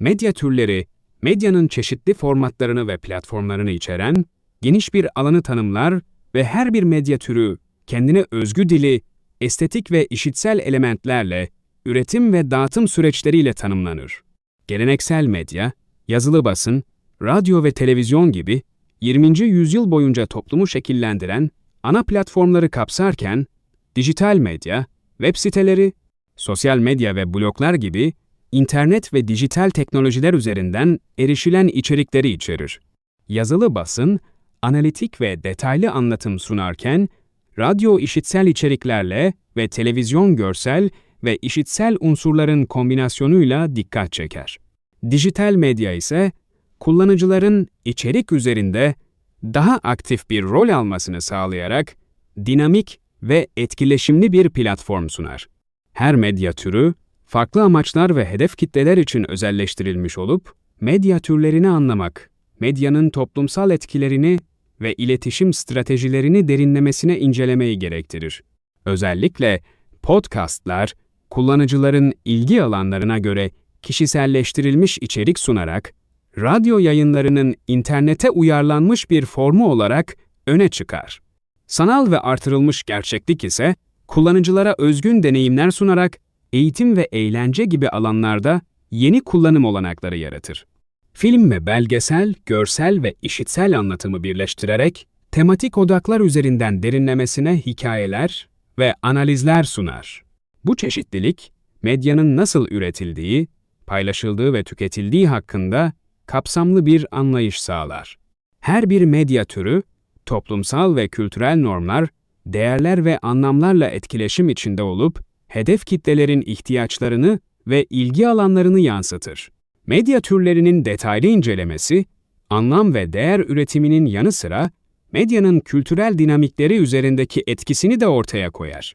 Medya türleri, medyanın çeşitli formatlarını ve platformlarını içeren geniş bir alanı tanımlar ve her bir medya türü kendine özgü dili, estetik ve işitsel elementlerle, üretim ve dağıtım süreçleriyle tanımlanır. Geleneksel medya, yazılı basın, radyo ve televizyon gibi 20. yüzyıl boyunca toplumu şekillendiren ana platformları kapsarken, dijital medya, web siteleri, sosyal medya ve bloglar gibi internet ve dijital teknolojiler üzerinden erişilen içerikleri içerir. Yazılı basın, analitik ve detaylı anlatım sunarken, radyo işitsel içeriklerle ve televizyon görsel ve işitsel unsurların kombinasyonuyla dikkat çeker. Dijital medya ise kullanıcıların içerik üzerinde daha aktif bir rol almasını sağlayarak dinamik ve etkileşimli bir platform sunar. Her medya türü farklı amaçlar ve hedef kitleler için özelleştirilmiş olup medya türlerini anlamak, medyanın toplumsal etkilerini ve iletişim stratejilerini derinlemesine incelemeyi gerektirir. Özellikle podcastlar, kullanıcıların ilgi alanlarına göre kişiselleştirilmiş içerik sunarak, radyo yayınlarının internete uyarlanmış bir formu olarak öne çıkar. Sanal ve artırılmış gerçeklik ise, kullanıcılara özgün deneyimler sunarak eğitim ve eğlence gibi alanlarda yeni kullanım olanakları yaratır. Film ve belgesel, görsel ve işitsel anlatımı birleştirerek tematik odaklar üzerinden derinlemesine hikayeler ve analizler sunar. Bu çeşitlilik, medyanın nasıl üretildiği, paylaşıldığı ve tüketildiği hakkında kapsamlı bir anlayış sağlar. Her bir medya türü, toplumsal ve kültürel normlar, değerler ve anlamlarla etkileşim içinde olup, hedef kitlelerin ihtiyaçlarını ve ilgi alanlarını yansıtır. Medya türlerinin detaylı incelemesi, anlam ve değer üretiminin yanı sıra medyanın kültürel dinamikleri üzerindeki etkisini de ortaya koyar.